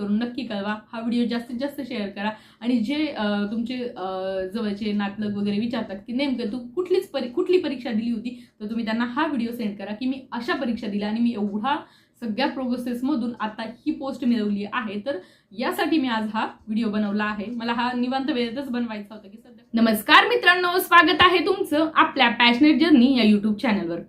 करून नक्की कळवा. हा व्हिडिओ जास्तीत जास्त शेअर करा. आणि जे तुमचे जवळचे नातलग वगैरे विचारतात की नेमकं तू कुठलीच परी कुठली परीक्षा दिली होती? तर तुम्ही त्यांना हा व्हिडिओ सेंड करा की मी अशा परीक्षा दिल्या आणि मी एवढा सगळ्या प्रोसेसमधून आता ही पोस्ट मिळवली आहे. तर यासाठी मी आज हा व्हिडिओ बनवला आहे. मला हा निवांत वेळेतच बनवायचा होता की सध्या. नमस्कार मित्रांनो स्वागत आहे तुमचं आपल्या पॅशनेट जर्नी या युट्यूब चॅनलवर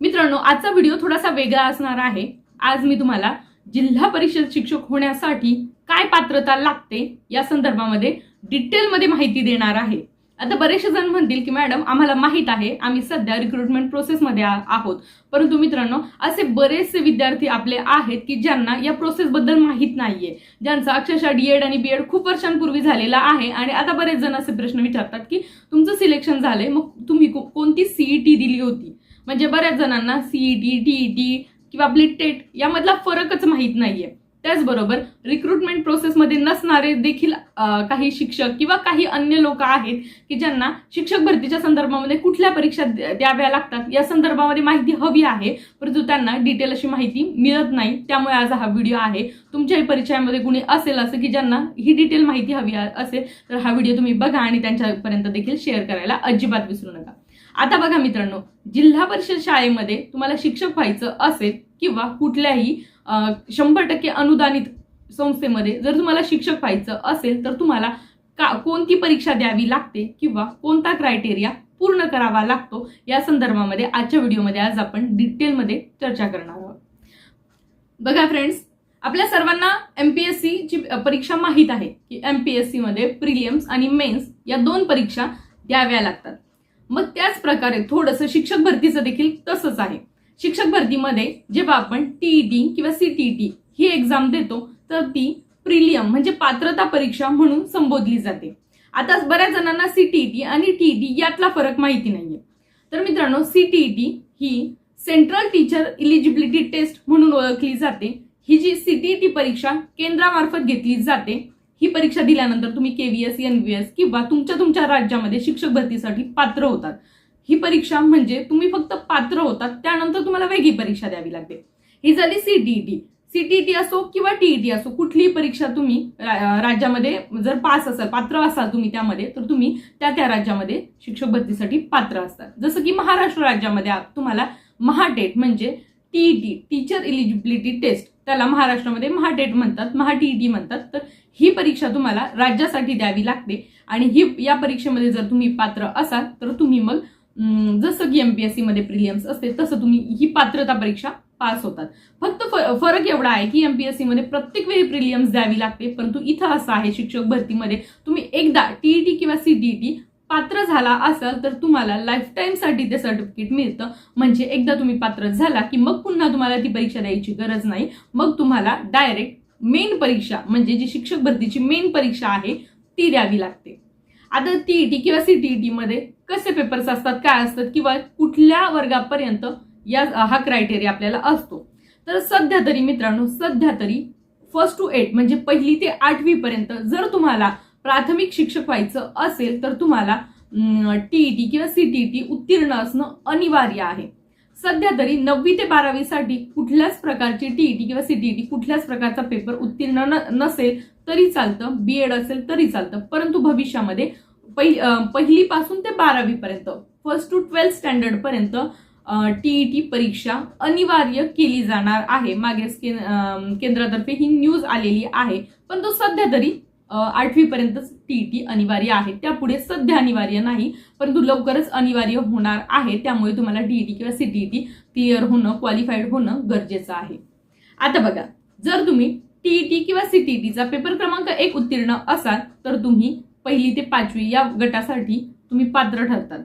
मित्रांनो आजचा व्हिडिओ थोडासा वेगळा असणार आहे. आज मी तुम्हाला जिल्हा परिषद शिक्षक होण्यासाठी काय पात्रता लागते या संदर्भामध्ये डिटेलमध्ये माहिती देणार आहे. आता बरेचसे जण म्हणतील की मॅडम आम्हाला माहीत आहे आम्ही सध्या रिक्रुटमेंट प्रोसेसमध्ये आहोत. परंतु मित्रांनो असे बरेचसे विद्यार्थी आपले आहेत की ज्यांना या प्रोसेसबद्दल माहीत नाहीये. ज्यांचा अक्षरशः डीएड आणि बीएड खूप वर्षांपूर्वी झालेला आहे आणि आता बरेच जण असे प्रश्न विचारतात की तुमचं सिलेक्शन झालंय मग तुम्ही कोणती सीईटी दिली होती? म्हणजे बऱ्याच जणांना सीईटी टीईटी किंवा आपली टेट यामधला फरकच माहीत नाहीये. त्याचबरोबर रिक्रुटमेंट प्रोसेसमध्ये नसणारे देखील काही शिक्षक किंवा काही अन्य लोक आहेत की ज्यांना शिक्षक भरतीच्या संदर्भामध्ये कुठल्या परीक्षा द्याव्या लागतात या संदर्भामध्ये माहिती हवी आहे परंतु त्यांना डिटेल अशी माहिती मिळत नाही. त्यामुळे आज हा व्हिडिओ आहे. तुमच्याही परिचयामध्ये कुणी असेल असं की ज्यांना ही डिटेल माहिती हवी असेल तर हा व्हिडिओ तुम्ही बघा आणि त्यांच्यापर्यंत देखील शेअर करायला अजिबात विसरू नका. आता बघा मित्रांनो जिल्हा परिषद शाळेमध्ये तुम्हाला शिक्षक व्हायचं असेल किंवा कुठल्याही शंभर टक्के अनुदानित संस्थेमध्ये जर तुम्हाला शिक्षक व्हायचं असेल तर तुम्हाला का कोणती परीक्षा द्यावी लागते किंवा कोणता क्रायटेरिया पूर्ण करावा लागतो या संदर्भामध्ये आजच्या व्हिडिओमध्ये आज आपण डिटेलमध्ये चर्चा करणार आहोत. बघा फ्रेंड्स आपल्या सर्वांना एमपीएससी ची परीक्षा माहीत आहे की एमपीएससी मध्ये प्रिलियम्स आणि मेन्स या दोन परीक्षा द्याव्या लागतात. मग त्याच प्रकारे थोडंसं शिक्षक भरतीचं देखील तसंच आहे. शिक्षक भरतीमध्ये जेव्हा आपण टीईटी किंवा सीटीईटी ही एक्झाम देतो तर ती प्रिलियम म्हणजे पात्रता परीक्षा म्हणून संबोधली जाते. आता बऱ्याच जणांना सीटीईटी आणि टीईटी यातला फरक माहिती नाहीये. तर मित्रांनो सीटीईटी ही सेंट्रल टीचर इलिजिबिलिटी टेस्ट म्हणून ओळखली जाते. ही जी सीटीईटी परीक्षा केंद्रामार्फत घेतली जाते ही परीक्षा दिल्यानंतर तुम्ही केव्हीएस एनव्हीएस किंवा तुमच्या तुमच्या राज्यामध्ये शिक्षक भरतीसाठी पात्र होतात. ही परीक्षा म्हणजे तुम्ही फक्त पात्र होतात त्यानंतर तुम्हाला वेगळी परीक्षा द्यावी लागते. ही झाली सीटीईटी सीटीईटी असो किंवा टीईटी असो कुठलीही परीक्षा तुम्ही राज्यामध्ये जर पास असाल पात्र असाल तुम्ही त्यामध्ये तर तुम्ही त्या त्या राज्यामध्ये शिक्षक भरतीसाठी पात्र असतात. जसं की महाराष्ट्र राज्यामध्ये तुम्हाला महाटेट म्हणजे टीईटी टीचर इलिजिबिलिटी टेस्ट त्याला महाराष्ट्रामध्ये महाटेट म्हणतात महाटीईटी म्हणतात. तर ही परीक्षा तुम्हाला राज्यासाठी द्यावी लागते. आणि ही या परीक्षेमध्ये जर तुम्ही पात्र असाल तर तुम्ही मग जसं की एमपीएससी मध्ये प्रिलियम्स असते तसं तुम्ही ही पात्रता परीक्षा पास होतात. फक्त फ- फरक एवढा आहे की एमपीएससी मध्ये प्रत्येक वेळी प्रिलियम्स द्यावी लागते. परंतु इथं असं आहे शिक्षक भरतीमध्ये तुम्ही एकदा टीईटी किंवा सीटीईटी पात्र झाला असाल तर तुम्हाला लाईफसाठी ते सर्टिफिकेट मिळतं. म्हणजे एकदा तुम्ही पात्र झाला की मग पुन्हा तुम्हाला ती परीक्षा द्यायची गरज नाही. मग तुम्हाला डायरेक्ट मेन परीक्षा म्हणजे जी शिक्षक भरतीची मेन परीक्षा आहे ती द्यावी लागते. आता टीईटी किंवा सीटीईटी मध्ये कसे पेपर्स असतात काय असतात किंवा कुठल्या वर्गापर्यंत या हा क्रायटेरिया आपल्याला असतो. तर सध्या तरी मित्रांनो सध्या तरी फर्स्ट टू एट म्हणजे पहिली ते आठवीपर्यंत जर तुम्हाला प्राथमिक शिक्षक व्हायचं असेल तर तुम्हाला टीईटी किंवा सीटीईटी उत्तीर्ण असणं अनिवार्य आहे. सध्या तरी नववी ते बारावीसाठी कुठल्याच प्रकारची टीईटी किंवा सीटीईटी कुठल्याच प्रकारचा पेपर उत्तीर्ण न- नसेल तरी चालतं. बीएड असेल तरी चालतं. परंतु भविष्यामध्ये पहि पहिलीपासून ते बारावीपर्यंत फर्स्ट टू ट्वेल्थ स्टँडर्डपर्यंत टीईटी परीक्षा अनिवार्य केली जाणार आहे. मागेच केंद्रातर्फे ही न्यूज आलेली आहे. पण तो सध्या तरी आठवीपर्यंतच टीईटी अनिवार्य आहे. त्यापुढे सध्या अनिवार्य नाही परंतु लवकरच अनिवार्य होणार आहे. त्यामुळे तुम्हाला टीईटी किंवा सीटीईटी क्लिअर होणं क्वालिफाईड होणं गरजेचं आहे. आता बघा जर तुम्ही टीईटी किंवा सीटीईटीचा पेपर क्रमांक एक उत्तीर्ण असाल तर तुम्ही पहिली ते पाचवी या गटासाठी तुम्ही पात्र ठरतात.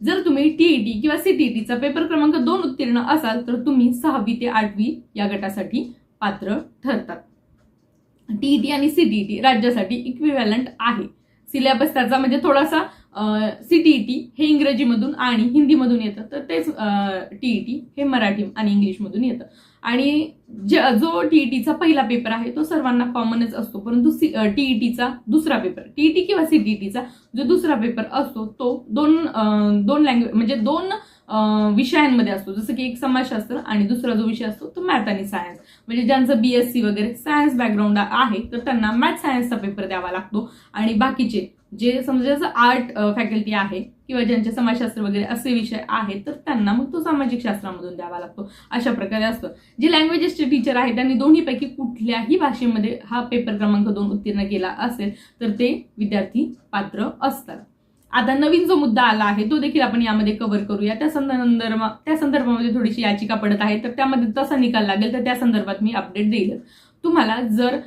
जर तुम्ही टीईटी किंवा सीटीईटीचा पेपर क्रमांक दोन उत्तीर्ण असाल तर तुम्ही सहावी ते आठवी या गटासाठी पात्र ठरतात. टीईटी आणि सीटीईटी राज्यासाठी इक्विव्हॅलंट आहे. सिलेबस त्याचा म्हणजे थोडासा सीटीईटी हे इंग्रजीमधून आणि हिंदीमधून येतं. तर तेच टीईटी हे मराठी आणि इंग्लिशमधून येतं. आणि ज- जो टीईटीचा पहिला पेपर आहे तो सर्वांना कॉमनच असतो. परंतु टीईटीचा दुसरा पेपर टीईटी किंवा सीटीईटीचा जो दुसरा पेपर असतो तो दोन दोन लँग्वेज म्हणजे दोन विषयांमध्ये असतो. जसं की एक समाजशास्त्र आणि दुसरा जो विषय असतो तो मॅथ आणि सायन्स म्हणजे ज्यांचं बी एस सी वगैरे सायन्स बॅकग्राऊंड आहे तर त्यांना मॅथ सायन्सचा पेपर द्यावा लागतो. आणि बाकीचे जे समजा जसं आर्ट फॅकल्टी आहे किंवा ज्यांचे समाजशास्त्र वगैरे असे विषय आहेत तर त्यांना मग तो सामाजिक शास्त्रामधून द्यावा लागतो. अशा प्रकारे असतं. जे लँग्वेजेसचे टीचर आहेत त्यांनी दोन्हीपैकी कुठल्याही भाषेमध्ये हा पेपर क्रमांक दोन उत्तीर्ण केला असेल तर ते विद्यार्थी पात्र असतात. आता नवीन जो मुद्दा आला आहे तो देखील आपण यामध्ये कव्हर करूया. त्या संदर्भ त्या संदर्भामध्ये थोडीशी याचिका पडत आहे तर त्यामध्ये तसा निकाल लागेल तर त्या संदर्भात मी अपडेट देईलच. तुम्हाला जर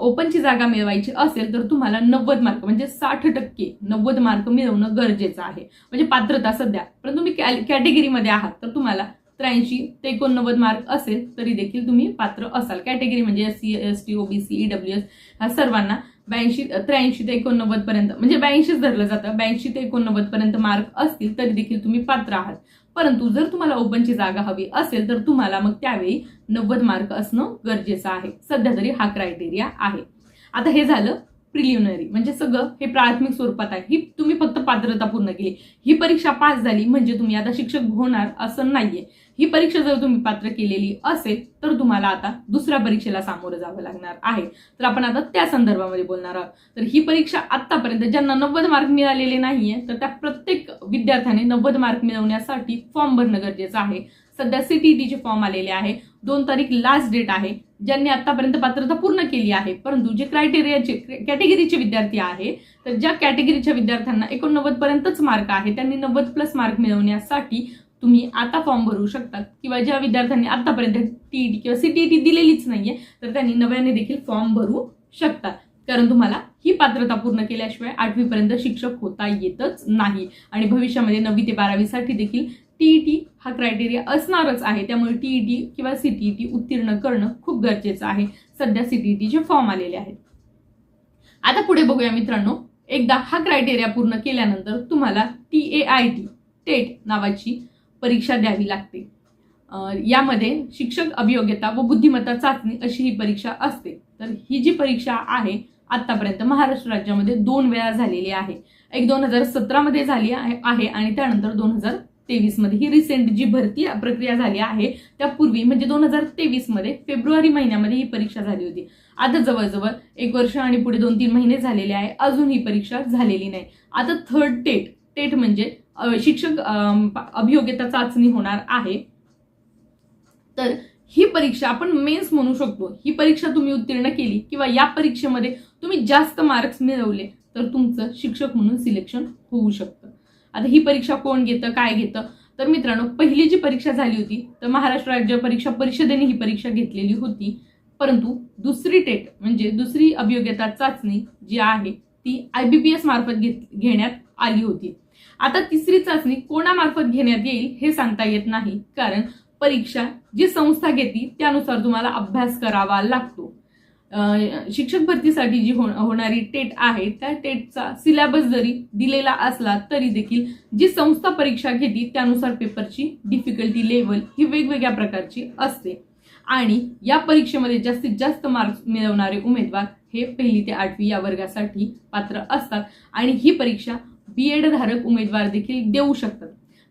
ओपनची जागा मिळवायची असेल तर तुम्हाला नव्वद मार्क म्हणजे साठ टक्के नव्वद मार्क मिळवणं गरजेचं आहे. म्हणजे पात्रता सध्या पण तुम्ही कॅटेगरीमध्ये आहात तर तुम्हाला त्र्याऐंशी ते एकोणनव्वद मार्क असेल तरी देखील तुम्ही पात्र असाल. कॅटेगरी म्हणजे S C S T OBC E W S ह्या सर्वांना ब्याऐंशी त्र्याऐंशी ते एकोणनव्वद पर्यंत म्हणजे ब्याऐंशीच धरलं जातं. ब्याऐंशी ते एकोणनव्वद पर्यंत मार्क असतील तरी देखील तुम्ही पात्र आहात. परंतु जर तुम्हाला ओपनची जागा हवी असेल तर तुम्हाला मग त्यावेळी नव्वद मार्क असणं गरजेचं आहे. सध्या तरी हा क्रायटेरिया आहे. आता हे झालं. प्रिलिमिनरी म्हणजे सगळं हे प्राथमिक स्वरूपात आहे. ही तुम्ही फक्त पात्रता पूर्ण केली. ही परीक्षा पास झाली म्हणजे तुम्ही आता शिक्षक होणार असं नाहीये. ही परीक्षा जर तुम्ही पात्र केलेली असेल तर तुम्हाला आता दुसऱ्या परीक्षेला सामोरं जावं लागणार आहे. तर आपण आता त्या संदर्भामध्ये बोलणार आहोत. तर ही परीक्षा आतापर्यंत ज्यांना नव्वद मार्क मिळालेले नाहीये तर त्या प्रत्येक विद्यार्थ्याने नव्वद मार्क मिळवण्यासाठी फॉर्म भरणं गरजेचं आहे. सध्या सीटीईटीचे फॉर्म आलेले आहे. दोन तारीख लास्ट डेट आहे. ज्यांनी आतापर्यंत पात्रता पूर्ण केली आहे परंतु जे क्रायटेरियाचे कॅटेगरीचे विद्यार्थी आहे तर ज्या कॅटेगरीच्या विद्यार्थ्यांना एकोणनव्वद पर्यंतच मार्क आहे त्यांनी नव्वद प्लस मार्क मिळवण्यासाठी तुम्ही आता फॉर्म भरू शकता किंवा ज्या विद्यार्थ्यांनी आतापर्यंत टीईटी किंवा सीटीईटी दिलेलीच नाहीये तर त्यांनी नव्याने देखील फॉर्म भरू शकतात. कारण तुम्हाला ही पात्रता पूर्ण केल्याशिवाय आठवीपर्यंत शिक्षक होता येतच नाही. आणि भविष्यामध्ये नववी ते बारावीसाठी देखील टीईटी हा क्रायटेरिया असणारच आहे. त्यामुळे टीईटी किंवा सीटीईटी उत्तीर्ण करणं खूप गरजेचं आहे. सध्या सीटीईटीचे फॉर्म आलेले आहेत. आता पुढे बघूया मित्रांनो. एकदा हा क्रायटेरिया पूर्ण केल्यानंतर तुम्हाला T A I T TAIT नावाची परीक्षा द्यावी लागते. यामध्ये शिक्षक अभियोग्यता व बुद्धिमत्ता चाचणी अशी ही परीक्षा असते. तर ही जी परीक्षा आहे आतापर्यंत महाराष्ट्र राज्यामध्ये दोन वेळा झालेली आहे. एक दोन हजार सतरामध्ये झाली आहे आणि त्यानंतर दोन हजार तेवीसमध्ये. ही रिसेंट जी भरती प्रक्रिया झाली आहे त्यापूर्वी म्हणजे दोन हजार तेवीसमध्ये फेब्रुवारी महिन्यामध्ये ही परीक्षा झाली होती. आता जवळजवळ एक वर्ष आणि पुढे दोन तीन महिने झालेले आहे अजून ही परीक्षा झालेली नाही. आता थर्ड टेट टेट म्हणजे शिक्षक अभियोग्यता चाचणी होणार आहे. तर ही परीक्षा आपण मेन्स म्हणू शकतो. ही परीक्षा तुम्ही उत्तीर्ण केली किंवा या परीक्षेमध्ये तुम्ही जास्त मार्क्स मिळवले तर तुमचं शिक्षक म्हणून सिलेक्शन होऊ शकतं. आता ही परीक्षा कोण घेतं काय घेतं? तर मित्रांनो पहिली जी परीक्षा झाली होती तर महाराष्ट्र राज्य परीक्षा परिषदेने ही परीक्षा घेतलेली होती. परंतु दुसरी टेट म्हणजे दुसरी अभियोग्यता चाचणी जी आहे ती आयबीपीएस मार्फत घेत घेण्यात आली होती. आता तिसरी चाचणी कोणामार्फत घेण्यात येईल हे सांगता येत नाही. कारण परीक्षा जी संस्था घेते त्यानुसार तुम्हाला अभ्यास करावा लागतो. शिक्षक भरतीसाठी जी हो- होणारी टेट आहे त्या टेटचा सिलेबस जरी दिलेला असला तरी देखील जी संस्था परीक्षा घेते त्यानुसार पेपरची डिफिकल्टी लेवल ही वेगवेगळ्या प्रकारची असते. आणि या परीक्षेमध्ये जास्तीत जास्त मार्क्स मिळवणारे उमेदवार हे पहिली ते आठवी या वर्गासाठी पात्र असतात. आणि ही परीक्षा बी एड धारक उमेदवार देखील देऊ शकतात.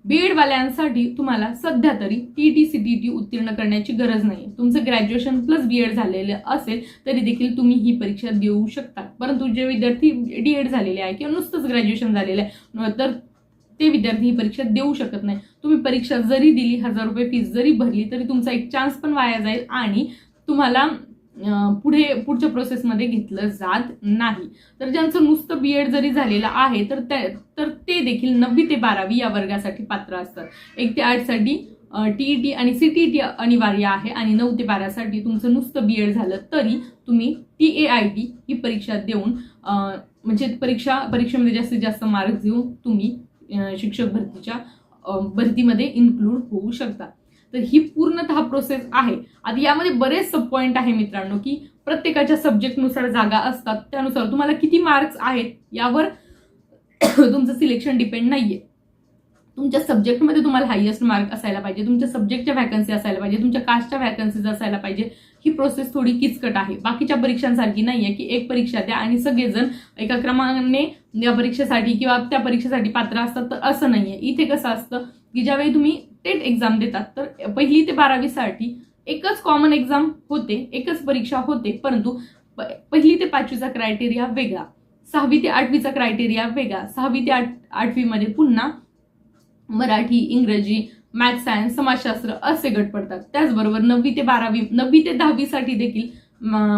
बीएडवाल्यांसाठी तुम्हाला सध्या तरी T T C T T उत्तीर्ण करण्याची गरज नाही तुमचं ग्रॅज्युएशन प्लस बी एड झालेलं असेल तरी देखील तुम्ही ही परीक्षा देऊ शकता. परंतु जे विद्यार्थी डी एड झालेले आहे किंवा नुसतंच ग्रॅज्युएशन झालेलं आहे तर ते विद्यार्थी ही परीक्षा देऊ शकत नाही. तुम्ही परीक्षा जरी दिली हजार रुपये फीस जरी भरली तरी तुमचा एक चान्स पण वाया जाईल आणि तुम्हाला पुढे पुढच्या प्रोसेसमध्ये घेतलं जात नाही. तर ज्यांचं नुसतं बी एड जरी झालेलं आहे तर ते तर ते देखील नववी ते बारावी या वर्गासाठी पात्र असतात. एक ते आठसाठी टी आणि सी टी टी अनिवार्य आहे आणि नऊ ते बारासाठी तुमचं नुसतं बी एड झालं तरी तुम्ही टी ए आय टी ही परीक्षा देऊन म्हणजे परीक्षा परीक्षेमध्ये जास्तीत जास्त मार्क्स देऊन तुम्ही शिक्षक भरतीच्या भरतीमध्ये इन्क्लूड होऊ शकता. तर ही पूर्णतः प्रोसेस आहे. आता यामध्ये बरेच सब पॉईंट आहे मित्रांनो की प्रत्येकाच्या सब्जेक्टनुसार जागा असतात. त्यानुसार तुम्हाला किती मार्क्स आहेत यावर तुमचं सिलेक्शन डिपेंड नाहीये. तुमच्या सब्जेक्टमध्ये तुम्हाला हायएस्ट मार्क असायला पाहिजे. तुमच्या सब्जेक्टच्या व्हॅकन्सी असायला पाहिजे. तुमच्या कास्टच्या व्हॅकन्सीज असायला पाहिजे. ही प्रोसेस थोडी किचकट आहे. बाकीच्या परीक्षांसारखी नाही आहे की एक परीक्षा द्या आणि सगळेजण एका क्रमाने या परीक्षेसाठी किंवा त्या परीक्षेसाठी पात्र असतात तर असं नाही आहे इथे कसं असतं की ज्यावेळी तुम्ही टेट एक्झाम देतात. तर पहिली ते बारावीसाठी एकच कॉमन एक्झाम होते एकच परीक्षा होते परंतु प- पहिली ते पाचवीचा क्रायटेरिया वेगळा. सहावी ते आठवीचा क्रायटेरिया वेगळा. सहावी ते आठ आठवीमध्ये पुन्हा मराठी इंग्रजी मॅथ सायन्स समाजशास्त्र असे गट पडतात. त्याचबरोबर नववी ते बारावी नववी ते दहावीसाठी देखील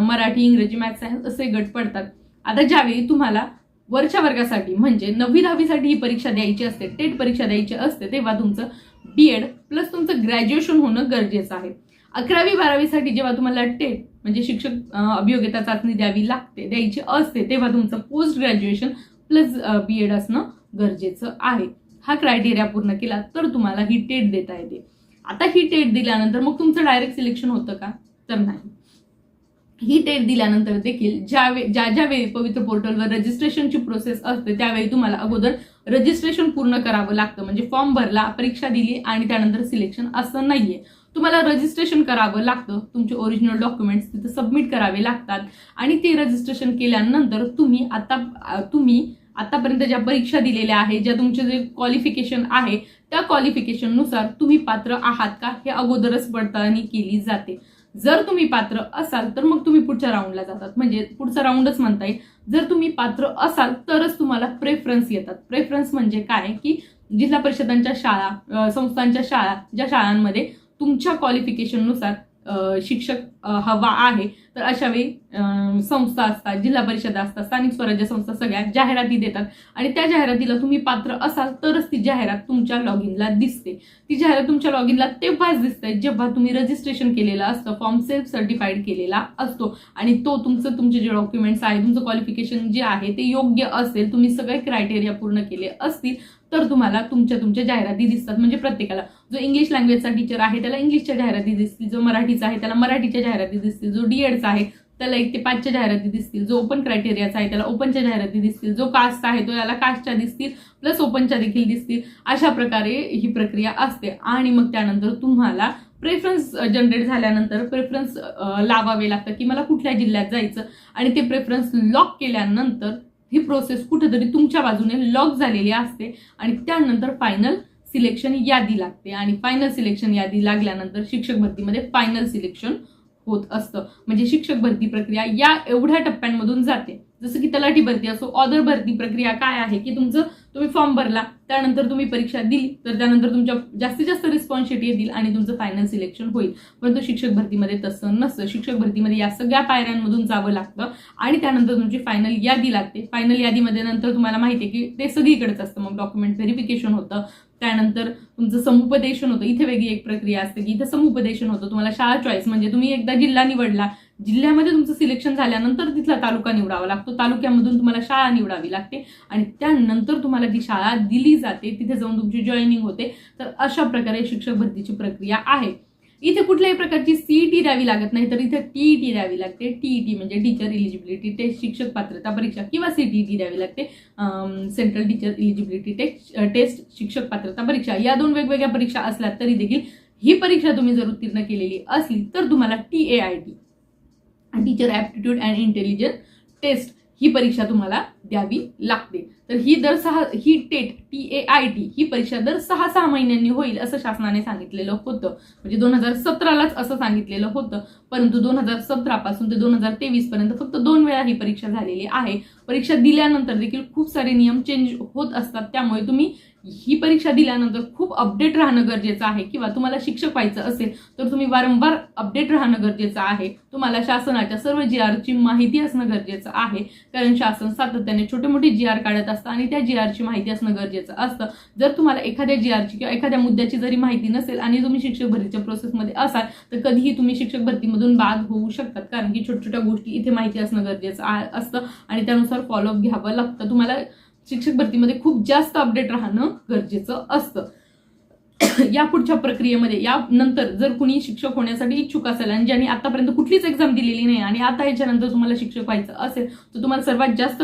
मराठी इंग्रजी मॅथ सायन्स असे गट पडतात. आता ज्यावेळी तुम्हाला वरच्या वर्गासाठी म्हणजे नववी दहावीसाठी ही परीक्षा द्यायची असते टेट परीक्षा द्यायची असते तेव्हा तुमचं बी एड प्लस तुमचं ग्रॅज्युएशन होणं गरजेचं आहे. अकरावी बारावीसाठी जेव्हा तुम्हाला टेट म्हणजे शिक्षक अभियोग्यता चाचणी द्यावी लागते द्यायची असते तेव्हा तुमचं post graduation plus B Ed असणं गरजेचं आहे. हा क्रायटेरिया पूर्ण केला तर तुम्हाला ही टेट देता येते. आता ही टेट दिल्यानंतर मग तुमचं डायरेक्ट सिलेक्शन होतं का? तर नाही. ही टेट दिल्यानंतर देखील ज्या ज्या ज्या वेळी पवित्र पोर्टलवर रजिस्ट्रेशनची प्रोसेस असते त्यावेळी तुम्हाला अगोदर रजिस्ट्रेशन पूर्ण करावं लागतं. म्हणजे फॉर्म भरला परीक्षा दिली आणि त्यानंतर सिलेक्शन असं नाहीये. तुम्हाला रजिस्ट्रेशन करावं लागतं. तुमचे ओरिजिनल डॉक्युमेंट्स तिथे सबमिट करावे लागतात. आणि ते रजिस्ट्रेशन केल्यानंतर तुम्ही आता तुम्ही आतापर्यंत ज्या परीक्षा दिलेल्या आहे ज्या तुमचे जे क्वालिफिकेशन आहे त्या क्वालिफिकेशननुसार तुम्ही पात्र आहात का हे अगोदरच पडताळणी केली जाते. जर तुम्ही पात्र असाल तर मग तुम्ही पुढच्या राऊंडला जातात. म्हणजे पुढचा राऊंडच म्हणता येईल. जर तुम्ही पात्र असाल तरच तुम्हाला प्रेफरन्स येतात. प्रेफरन्स म्हणजे काय? की जिल्हा परिषदांच्या शाळा संस्थांच्या शाळा ज्या शाळांमध्ये तुमच्या क्वालिफिकेशननुसार शिक्षक हवा आहे तर अशा वेळी संस्था असतात जिल्हा परिषद असतात स्थानिक स्वराज्य संस्था सगळ्या जाहिराती देतात. आणि त्या जाहिरातीला तुम्ही पात्र असाल तरच ती जाहिरात तुमच्या लॉग इनला दिसते. ती जाहिरात तुमच्या लॉग इनला तेव्हाच दिसते जेव्हा तुम्ही रजिस्ट्रेशन केलेलं असतं फॉर्म सेल्फ सर्टिफाईड केलेला असतो. आणि तो तुमचं तुमचे जे डॉक्युमेंट्स आहे तुमचं क्वालिफिकेशन जे आहे ते योग्य असेल तुम्ही सगळे क्रायटेरिया पूर्ण केले असतील तर तुम्हाला तुमच्या तुमच्या जाहिराती दिसतात. म्हणजे प्रत्येकाला जो इंग्लिश लँग्वेजचा टीचर आहे त्याला इंग्लिशच्या जाहिराती दिसतील जो मराठीचा आहे त्याला मराठीच्या जाहिराती दिसतील जो डीएडचा आहे त्याला एक ते पाचच्या जाहिराती दिसतील. जो ओपन क्रायटेरियाचा आहे त्याला ओपनच्या जाहिराती दिसतील. जो कास्ट आहे तो याला कास्टच्या दिसतील प्लस ओपनच्या देखील दिसतील. अशा प्रकारे ही प्रक्रिया असते. आणि मग त्यानंतर तुम्हाला प्रेफरन्स जनरेट झाल्यानंतर प्रेफरन्स लावावे लागतं की मला कुठल्या जिल्ह्यात जायचं आणि ते प्रेफरन्स लॉक केल्यानंतर ही प्रोसेस कुठेतरी तुमच्या बाजूने लॉक झालेली असते आणि त्यानंतर फायनल सिलेक्शन यादी लागते. आणि फायनल सिलेक्शन यादी लागल्यानंतर शिक्षक भरतीमध्ये फायनल सिलेक्शन होत असतं. म्हणजे शिक्षक भरती प्रक्रिया या एवढ्या टप्प्यांमधून जाते. जसं की तलाठी भरती असो ऑदर भरती प्रक्रिया काय आहे की तुमचं तुम्ही फॉर्म भरला त्यानंतर तुम्ही परीक्षा दिली तर त्यानंतर तुमच्या जास्तीत जास्त रिस्पॉन्सिबिलिटी येतील आणि तुमचं फायनल सिलेक्शन होईल. परंतु शिक्षक भरतीमध्ये तसं नसतं. शिक्षक भरतीमध्ये या सगळ्या पायऱ्यांमधून जावं लागतं आणि त्यानंतर तुमची फायनल यादी लागते. फायनल यादीमध्ये नंतर तुम्हाला माहिती आहे की ते सगळीकडेच असतं. मग डॉक्युमेंट व्हेरिफिकेशन होतं त्यानंतर तुमचं समुपदेशन होतं. इथे वेगळी एक प्रक्रिया असते की इथे समुपदेशन होतं. तुम्हाला शाळा चॉईस म्हणजे तुम्ही एकदा जिल्हा निवडला जिल्ह्यामध्ये तुमचं सिलेक्शन झाल्यानंतर तिथला तालुका निवडावा लागतो. तालुक्यामधून तुम्हाला शाळा निवडावी लागते आणि त्यानंतर तुम्हाला जी शाळा दिली जाते तिथे जाऊन तुमची जॉईनिंग होते. तर अशा प्रकारे शिक्षक भरतीची प्रक्रिया आहे. इथे कुठल्याही प्रकारची सीईटी द्यावी लागत नाही तर इथे टीईटी द्यावी लागते. टीईटी म्हणजे टीचर इलिजिबिलिटी टेस्ट शिक्षक पात्रता परीक्षा किंवा सीटीईटी द्यावी लागते. Central teacher eligibility test test शिक्षक पात्रता परीक्षा या दोन वेगवेगळ्या परीक्षा असल्या तरी देखील ही परीक्षा तुम्ही जर उत्तीर्ण केलेली असली तर तुम्हाला T A I T teacher aptitude and intelligence test ही परीक्षा तुम्हाला द्यावी लागते. तर ही दर सहा ही TET T A I T ही परीक्षा दर सहा सहा महिन्यांनी होईल असं शासनाने सांगितलेलं होतं. म्हणजे दोन हजार सतरालाच असं सांगितलेलं होतं. परंतु दोन हजार सतरापासून ते दोन हजार तेवीस पर्यंत फक्त दोन वेळा ही परीक्षा झालेली आहे. परीक्षा दिल्यानंतर देखील खूप सारे नियम चेंज होत असतात. त्यामुळे तुम्ही ही परीक्षा दिल्यानंतर खूप अपडेट राहणं गरजेचं आहे. किंवा तुम्हाला शिक्षक व्हायचं असेल तर तुम्ही वारंवार अपडेट राहणं गरजेचं आहे. तुम्हाला शासनाच्या सर्व जी आरची माहिती असणं गरजेचं आहे. कारण शासन सातत्याने छोटे मोठे जी आर काढत असतं आणि त्या जी आरची माहिती असणं गरजेचं असतं. जर तुम्हाला एखाद्या जी आरची किंवा एखाद्या मुद्द्याची जरी माहिती नसेल आणि तुम्ही शिक्षक भरतीच्या प्रोसेसमध्ये असाल तर कधीही तुम्ही शिक्षक भरतीमधून बाद होऊ शकतात. कारण की छोट्या छोट्या गोष्टी इथे माहिती असणं गरजेचं असतं आणि त्यानुसार फॉलोअप घ्यावं लागतं. तुम्हाला शिक्षक भरतीमध्ये खूप जास्त अपडेट राहणं गरजेचं असतं. या पुढच्या प्रक्रियेमध्ये या नंतर जर कुणी शिक्षक होण्यासाठी इच्छुक असेल आणि ज्यांनी आतापर्यंत कुठलीच एक्झाम दिलेली नाही आणि आता याच्यानंतर तुम्हाला शिक्षक व्हायचं असेल तर तुम्हाला सर्वात जास्त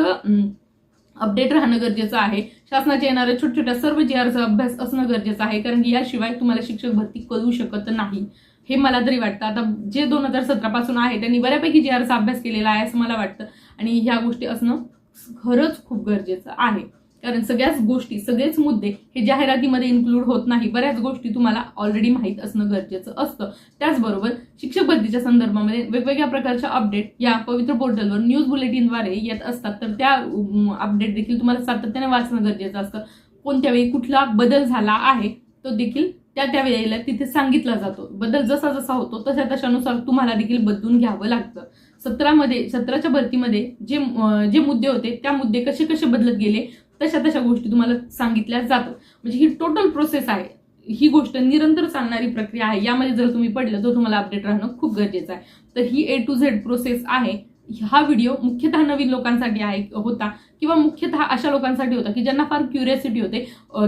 अपडेट राहणं गरजेचं आहे. शासनाच्या येणाऱ्या छोट्या छोट्या सर्व जी आरचा अभ्यास असणं गरजेचं आहे. कारण की याशिवाय तुम्हाला शिक्षक भरती कळू शकत नाही. हे मला तरी वाटतं. आता जे दोन हजार सतरापासून आहे त्यांनी बऱ्यापैकी जी आरचा अभ्यास केलेला आहे असं मला वाटतं. आणि ह्या गोष्टी असणं खरंच खूप गरजेचं आहे. कारण सगळ्याच गोष्टी सगळेच मुद्दे हे जाहिरातीमध्ये इन्क्लूड होत नाही. बऱ्याच गोष्टी तुम्हाला ऑलरेडी माहीत असणं गरजेचं असतं. त्याचबरोबर शिक्षक भरतीच्या संदर्भामध्ये वेगवेगळ्या प्रकारच्या अपडेट या पवित्र पोर्टलवर न्यूज बुलेटिनद्वारे येत असतात. तर त्या अपडेट देखील तुम्हाला सातत्याने वाचणं गरजेचं असतं. कोणत्या वेळी कुठला बदल झाला आहे तो देखील त्या त्या वेळेला तिथे सांगितला जातो. बदल जसा जसा होतो तशा तशानुसार तुम्हाला देखील बदलून घ्यावं लागतं. सतरामध्ये सतराच्या भरतीमध्ये जे जे मुद्दे होते त्या मुद्दे कसे कसे बदलत गेले तशा तशा गोष्टी तुम्हाला सांगितल्या जातात म्हणजे ही टोटल प्रोसेस आहे. ही गोष्ट निरंतर चालणारी प्रक्रिया आहे. यामध्ये जर तुम्ही पडलं तर तुम्हाला अपडेट राहणं खूप गरजेचं आहे. तर ही ए टू झेड प्रोसेस आहे. हा व्हिडिओ मुख्यतः नवीन लोकांसाठी आहे होता किंवा मुख्यतः अशा लोकांसाठी होता की ज्यांना फार क्युरियोसिटी होते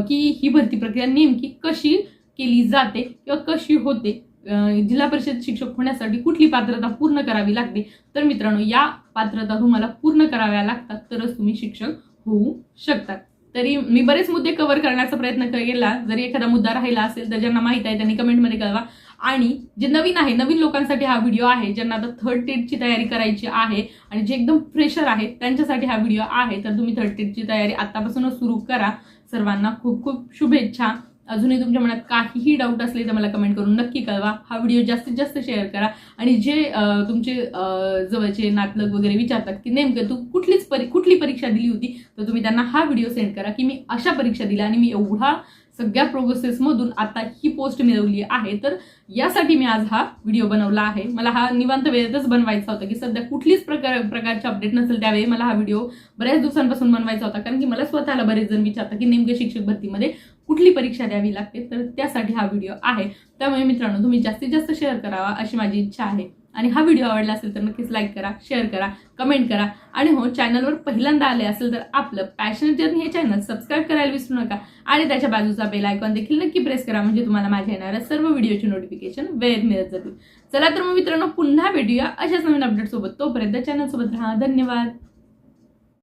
की ही भरती प्रक्रिया नेमकी कशी केली जाते किंवा कशी होते. जिल्हा परिषद शिक्षक होण्यासाठी कुठली पात्रता पूर्ण करावी लागते? तर मित्रांनो या पात्रता तुम्हाला पूर्ण कराव्या लागतात. तरच तुम्ही शिक्षक होऊ शकतात. तरी मी बरेच मुद्दे कव्हर करण्याचा प्रयत्न केला. जरी एखादा मुद्दा राहिला असेल तर ज्यांना माहिती आहे त्यांनी कमेंटमध्ये कळवा. आणि जे नवीन आहे नवीन लोकांसाठी हा व्हिडिओ आहे ज्यांना आता थर्ड टेटची तयारी करायची आहे आणि जे एकदम फ्रेशर आहेत त्यांच्यासाठी हा व्हिडिओ आहे तर तुम्ही थर्ड टेटची तयारी आतापासूनच सुरू करा. सर्वांना खूप खूप शुभेच्छा. अजूनही तुमच्या मनात काहीही डाऊट असले तर मला कमेंट करून नक्की कळवा. हा व्हिडिओ जास्तीत जास्त शेअर करा. आणि जे तुमचे जवळचे नातलग वगैरे विचारतात की नेमकं तू कुठलीच परी कुठली परीक्षा दिली होती तर तुम्ही त्यांना हा व्हिडिओ सेंड करा की मी अशा परीक्षा दिल्या आणि मी एवढा सगळ्या प्रोसेसमधून आता ही पोस्ट मिळवली आहे. तर यासाठी मी आज हा व्हिडिओ बनवला आहे. मला हा निवांत वेळेतच बनवायचा होता की सध्या कुठलीच प्रकार प्रकारचे अपडेट नसेल त्यावेळी मला हा व्हिडिओ बऱ्याच दिवसांपासून बनवायचा होता. कारण की मला स्वतःला बरेच जण विचारतात की नेमके शिक्षक भरतीमध्ये कुठली परीक्षा द्यावी लागते तर त्यासाठी हा व्हिडिओ आहे. त्यामुळे मित्रांनो तुम्ही जास्तीत जास्त शेअर करावा अशी माझी इच्छा आहे. आणि हा व्हिडिओ आवडला असेल तर नक्कीच लाईक करा शेअर करा कमेंट करा. आणि हो चॅनलवर पहिल्यांदा आले असेल तर आपलं पॅशन जर्नी हे चॅनल सबस्क्राईब करायला विसरू नका. आणि त्याच्या बाजूचा बेल आयकॉन देखील नक्की प्रेस करा म्हणजे तुम्हाला माझ्या येणाऱ्या सर्व व्हिडिओची नोटिफिकेशन वेळेत मिळत जातील. चला तर मग मित्रांनो पुन्हा भेटूया अशाच नवीन अपडेट सोबत. तोपर्यंत चॅनल सोबत राहा. धन्यवाद.